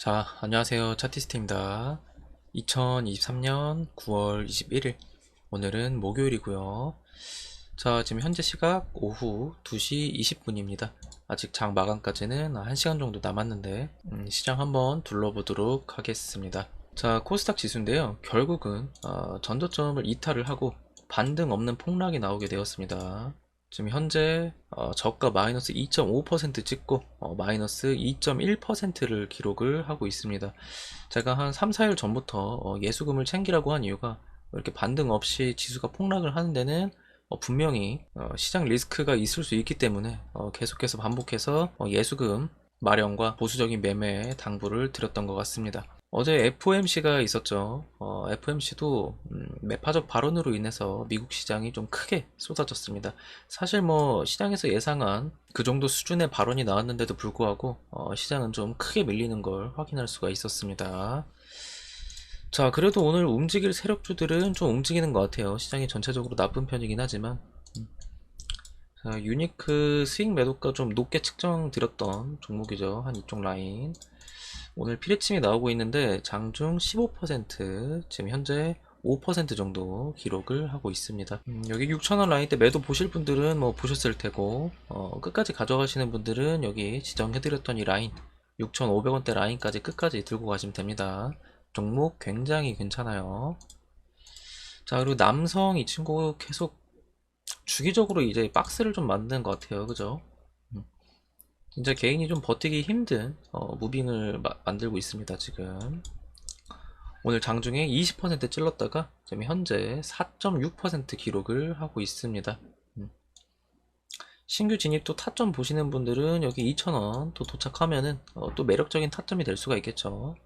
자, 안녕하세요. 차티스트입니다. 2023년 9월 21일. 오늘은 목요일이고요. 자, 지금 현재 시각 오후 2시 20분입니다. 아직 장 마감까지는 1시간 정도 남았는데, 음, 시장 한번 둘러보도록 하겠습니다. 자, 코스닥 지수인데요. 결국은, 어, 전저점을 이탈을 하고 반등 없는 폭락이 나오게 되었습니다. 지금 현재 어, 저가 마이너스 2.5% 찍고 어, 마이너스 2.1%를 기록을 하고 있습니다. 제가 한 3, 4일 전부터 어, 예수금을 챙기라고 한 이유가 이렇게 반등 없이 지수가 폭락을 하는 데는 어, 분명히 어, 시장 리스크가 있을 수 있기 때문에 어, 계속해서 반복해서 어, 예수금 마련과 보수적인 매매에 당부를 드렸던 것 같습니다. 어제 FOMC가 있었죠. 어, FOMC도 음, 매파적 발언으로 인해서 미국 시장이 좀 크게 쏟아졌습니다. 사실 뭐 시장에서 예상한 그 정도 수준의 발언이 나왔는데도 불구하고 어, 시장은 좀 크게 밀리는 걸 확인할 수가 있었습니다. 자, 그래도 오늘 움직일 세력주들은 좀 움직이는 것 같아요. 시장이 전체적으로 나쁜 편이긴 하지만. 음. 자, 유니크 스윙 매도가 좀 높게 측정드렸던 종목이죠. 한 이쪽 라인. 오늘 피레침이 나오고 있는데 장중 15% 지금 현재 5% 정도 기록을 하고 있습니다. 음, 여기 6,000원 라인 때 매도 보실 분들은 뭐 보셨을 테고 어, 끝까지 가져가시는 분들은 여기 지정해드렸던 이 라인 6,500원대 라인까지 끝까지 들고 가시면 됩니다. 종목 굉장히 괜찮아요. 자 그리고 남성 이 친구 계속 주기적으로 이제 박스를 좀 만드는 것 같아요. 그죠? 진짜 개인이 좀 버티기 힘든 어, 무빙을 마- 만들고 있습니다 지금. 오늘 장중에 20% 찔렀다가 지금 현재 4.6% 기록을 하고 있습니다. 음. 신규 진입 또 타점 보시는 분들은 여기 2,000원 또 도착하면은 어, 또 매력적인 타점이 될 수가 있겠죠.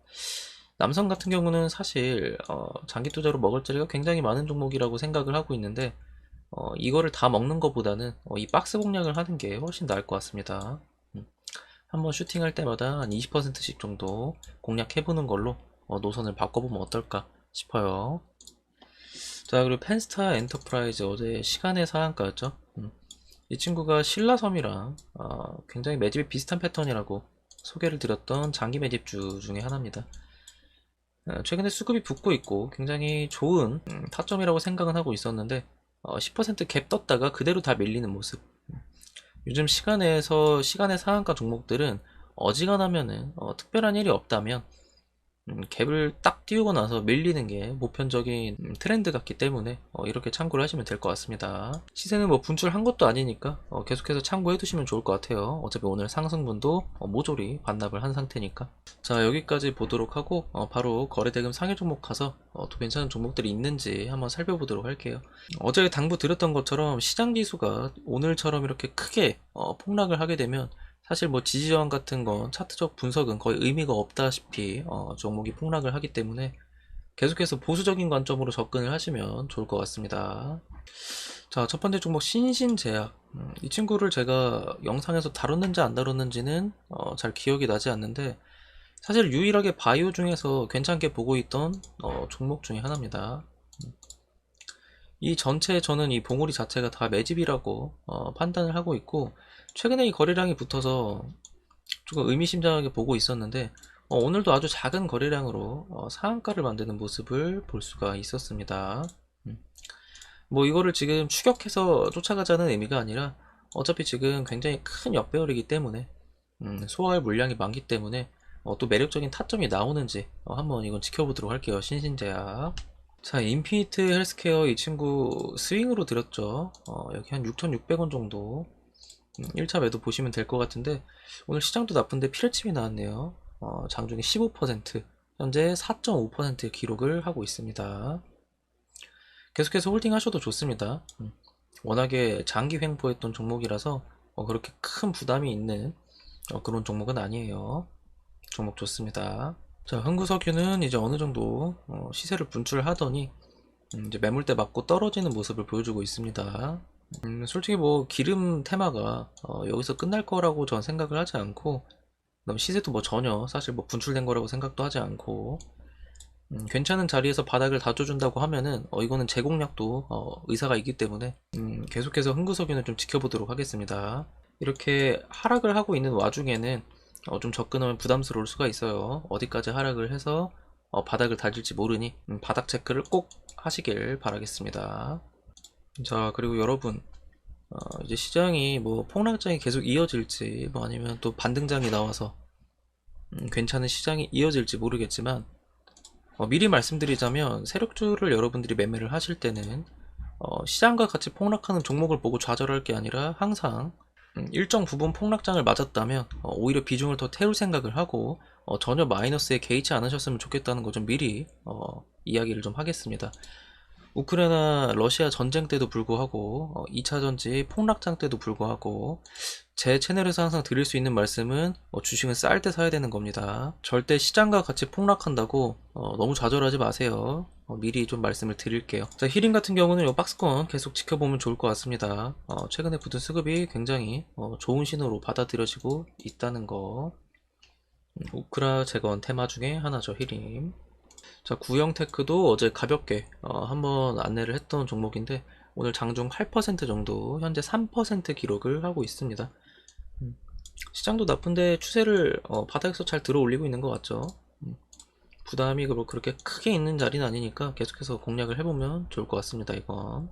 남성 같은 경우는 사실 어, 장기 투자로 먹을 자리가 굉장히 많은 종목이라고 생각을 하고 있는데 어, 이거를 다 먹는 것보다는 어, 이 박스 공략을 하는 게 훨씬 나을 것 같습니다 한번 슈팅할 때마다 한 20%씩 정도 공략해보는 걸로 어, 노선을 바꿔보면 어떨까 싶어요. 자, 그리고 펜스타 엔터프라이즈 어제 시간의 상한가였죠. 음. 이 친구가 신라섬이랑 어, 굉장히 매집이 비슷한 패턴이라고 소개를 드렸던 장기 매집주 중에 하나입니다. 어, 최근에 수급이 붙고 있고 굉장히 좋은 음, 타점이라고 생각은 하고 있었는데 어, 10%갭 떴다가 그대로 다 밀리는 모습. 요즘 시간에서 시간의 상한가 종목들은 어지간하면은 어, 특별한 일이 없다면 음, 갭을 딱 띄우고 나서 밀리는 게 보편적인 음, 트렌드 같기 때문에 어, 이렇게 참고를 하시면 될 것 같습니다. 시세는 뭐 분출한 것도 아니니까 어, 계속해서 참고해 두시면 좋을 것 같아요. 어차피 오늘 상승분도 어, 모조리 반납을 한 상태니까. 자 여기까지 보도록 하고 어, 바로 거래대금 상해 종목 가서 어, 또 괜찮은 종목들이 있는지 한번 살펴보도록 할게요. 어제 당부 드렸던 것처럼 시장 지수가 오늘처럼 이렇게 크게 어, 폭락을 하게 되면 사실 뭐 지지 저항 같은 건 차트적 분석은 거의 의미가 없다시피 어, 종목이 폭락을 하기 때문에 계속해서 보수적인 관점으로 접근을 하시면 좋을 것 같습니다. 자, 첫 번째 종목 신신제약. 음, 이 친구를 제가 영상에서 다뤘는지 안 다뤘는지는 어, 잘 기억이 나지 않는데 사실 유일하게 바이오 중에서 괜찮게 보고 있던 어, 종목 중에 하나입니다. 음. 이 전체 저는 이 봉우리 자체가 다 매집이라고 어, 판단을 하고 있고 최근에 이 거래량이 붙어서 조금 의미심장하게 보고 있었는데 어, 오늘도 아주 작은 거래량으로 어, 상한가를 만드는 모습을 볼 수가 있었습니다. 음. 뭐 이거를 지금 추격해서 쫓아가자는 의미가 아니라 어차피 지금 굉장히 큰 역배열이기 때문에 음, 소화할 물량이 많기 때문에 어, 또 매력적인 타점이 나오는지 어, 한번 이건 지켜보도록 할게요. 신신제약. 자, 인피니트 헬스케어 이 친구 스윙으로 들었죠. 어, 여기 한 6,600원 정도. 1차 매도 보시면 될 것 같은데 오늘 시장도 나쁜데 피레침이 나왔네요. 어, 장중에 15% 현재 4.5% 기록을 하고 있습니다. 계속해서 홀딩 하셔도 좋습니다. 음, 워낙에 장기 횡보했던 종목이라서 어, 그렇게 큰 부담이 있는 어, 그런 종목은 아니에요. 종목 좋습니다. 자, 흥구석유는 이제 어느 정도 어, 시세를 분출하더니 음, 이제 매물대 맞고 떨어지는 모습을 보여주고 있습니다. 음, 솔직히 뭐 기름 테마가 어, 여기서 끝날 거라고 전 생각을 하지 않고 그다음 시세도 뭐 전혀 사실 뭐 분출된 거라고 생각도 하지 않고 음, 괜찮은 자리에서 바닥을 다져준다고 하면은 어, 이거는 제 공략도 어, 의사가 있기 때문에 음, 계속해서 흥구석유는 좀 지켜보도록 하겠습니다. 이렇게 하락을 하고 있는 와중에는 어, 좀 접근하면 부담스러울 수가 있어요. 어디까지 하락을 해서 어, 바닥을 다질지 모르니 음, 바닥 체크를 꼭 하시길 바라겠습니다. 자, 그리고 여러분, 어, 이제 시장이 뭐 폭락장이 계속 이어질지, 뭐 아니면 또 반등장이 나와서 음, 괜찮은 시장이 이어질지 모르겠지만, 어, 미리 말씀드리자면 세력주를 여러분들이 매매를 하실 때는 어, 시장과 같이 폭락하는 종목을 보고 좌절할 게 아니라 항상 음, 일정 부분 폭락장을 맞았다면 어, 오히려 비중을 더 태울 생각을 하고 어, 전혀 마이너스에 개의치 않으셨으면 좋겠다는 거 좀 미리 어, 이야기를 좀 하겠습니다. 우크라이나 러시아 전쟁 때도 불구하고 어, 2차 전지 폭락장 때도 불구하고 제 채널에서 항상 드릴 수 있는 말씀은 어, 주식은 쌀 때 사야 되는 겁니다. 절대 시장과 같이 폭락한다고 어, 너무 좌절하지 마세요. 어, 미리 좀 말씀을 드릴게요. 자, 히링 같은 경우는 이 박스권 계속 지켜보면 좋을 것 같습니다. 어, 최근에 붙은 수급이 굉장히 어, 좋은 신호로 받아들여지고 있다는 거. 음, 우크라 재건 테마 중에 하나죠, 히림. 자, 구형테크도 어제 가볍게 어, 한번 안내를 했던 종목인데 오늘 장중 8% 정도, 현재 3% 기록을 하고 있습니다. 음, 시장도 나쁜데 추세를 어, 바닥에서 잘 들어 올리고 있는 것 같죠. 음, 부담이 뭐 그렇게 크게 있는 자리는 아니니까 계속해서 공략을 해보면 좋을 것 같습니다. 이건.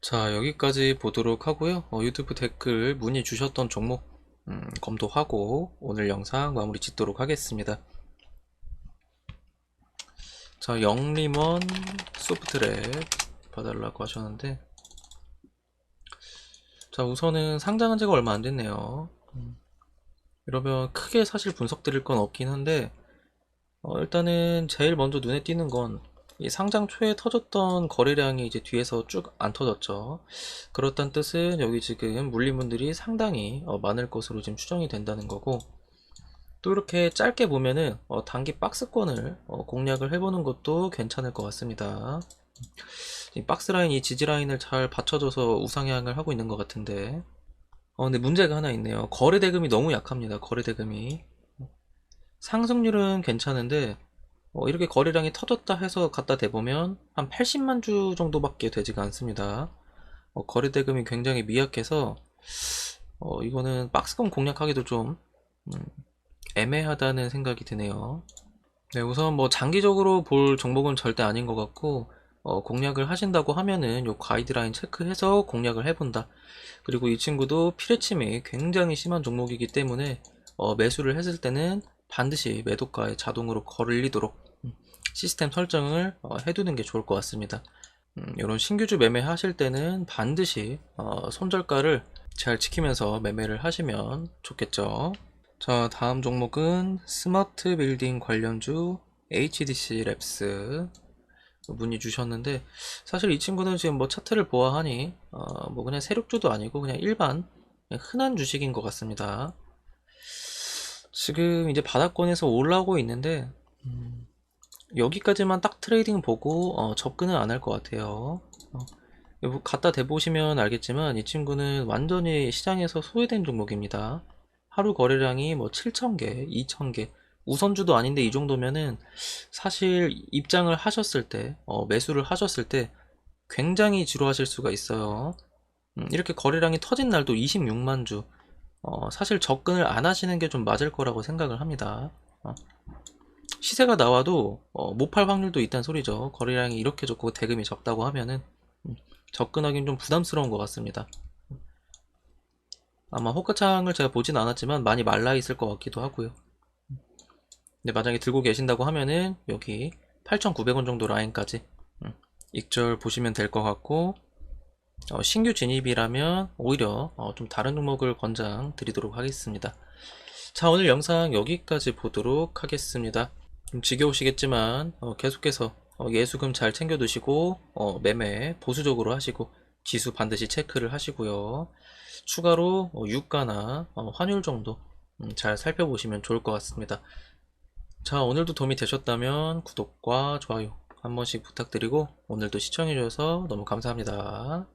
자, 여기까지 보도록 하고요. 어, 유튜브 댓글 문의 주셨던 종목 음, 검토하고 오늘 영상 마무리 짓도록 하겠습니다. 자, 영림원 소프트랩 봐달라고 하셨는데 자, 우선은 상장한 지가 얼마 안 됐네요. 음, 이러면 크게 사실 분석 드릴 건 없긴 한데 어, 일단은 제일 먼저 눈에 띄는 건 이 상장 초에 터졌던 거래량이 이제 뒤에서 쭉 안 터졌죠. 그렇단 뜻은 여기 지금 물림분들이 상당히 어, 많을 것으로 지금 추정이 된다는 거고 또 이렇게 짧게 보면은 어, 단기 박스권을 어, 공략을 해보는 것도 괜찮을 것 같습니다. 이 박스 라인 이 지지 라인을 잘 받쳐줘서 우상향을 하고 있는 것 같은데 어 근데 문제가 하나 있네요. 거래 대금이 너무 약합니다. 거래 대금이 상승률은 괜찮은데 어, 이렇게 거래량이 터졌다 해서 갖다 대보면 한 80만 주 정도밖에 되지가 않습니다. 어, 거래 대금이 굉장히 미약해서 어, 이거는 박스권 공략하기도 좀 음, 애매하다는 생각이 드네요. 네, 우선 뭐 장기적으로 볼 종목은 절대 아닌 것 같고 어, 공략을 하신다고 하면은 요 가이드라인 체크해서 공략을 해본다. 그리고 이 친구도 피레침이 굉장히 심한 종목이기 때문에 어, 매수를 했을 때는 반드시 매도가에 자동으로 걸리도록 음, 시스템 설정을 어, 해두는 게 좋을 것 같습니다. 음, 이런 신규주 매매 하실 때는 반드시 어, 손절가를 잘 지키면서 매매를 하시면 좋겠죠. 자, 다음 종목은 스마트 빌딩 관련주 HDC 랩스 문의 주셨는데 사실 이 친구는 지금 뭐 차트를 보아하니 어, 뭐 그냥 세력주도 아니고 그냥 일반 그냥 흔한 주식인 것 같습니다. 지금 이제 바닥권에서 올라오고 있는데 음, 여기까지만 딱 트레이딩 보고 어, 접근은 안 할 것 같아요. 어, 뭐 갖다 대보시면 알겠지만 이 친구는 완전히 시장에서 소외된 종목입니다. 하루 거래량이 뭐 7,000개, 2,000개 우선주도 아닌데 이 정도면은 사실 입장을 하셨을 때, 어, 매수를 하셨을 때 굉장히 지루하실 수가 있어요. 음, 이렇게 거래량이 터진 날도 26만 주. 어, 사실 접근을 안 하시는 게 좀 맞을 거라고 생각을 합니다. 어, 시세가 나와도 어, 못팔 확률도 있다는 소리죠. 거래량이 이렇게 좋고 대금이 적다고 하면은 음, 접근하기는 좀 부담스러운 것 같습니다. 아마 호가창을 제가 보진 않았지만 많이 말라 있을 것 같기도 하고요. 근데 만약에 들고 계신다고 하면은 여기 8,900원 정도 라인까지 음, 익절 보시면 될 것 같고 어, 신규 진입이라면 오히려 어, 좀 다른 종목을 권장 드리도록 하겠습니다. 자 오늘 영상 여기까지 보도록 하겠습니다. 좀 지겨우시겠지만 어, 계속해서 어, 예수금 잘 챙겨 두시고 어, 매매 보수적으로 하시고 지수 반드시 체크를 하시고요. 추가로 어, 유가나 어, 환율 정도 음, 잘 살펴보시면 좋을 것 같습니다. 자, 오늘도 도움이 되셨다면 구독과 좋아요 한 번씩 부탁드리고 오늘도 시청해주셔서 너무 감사합니다.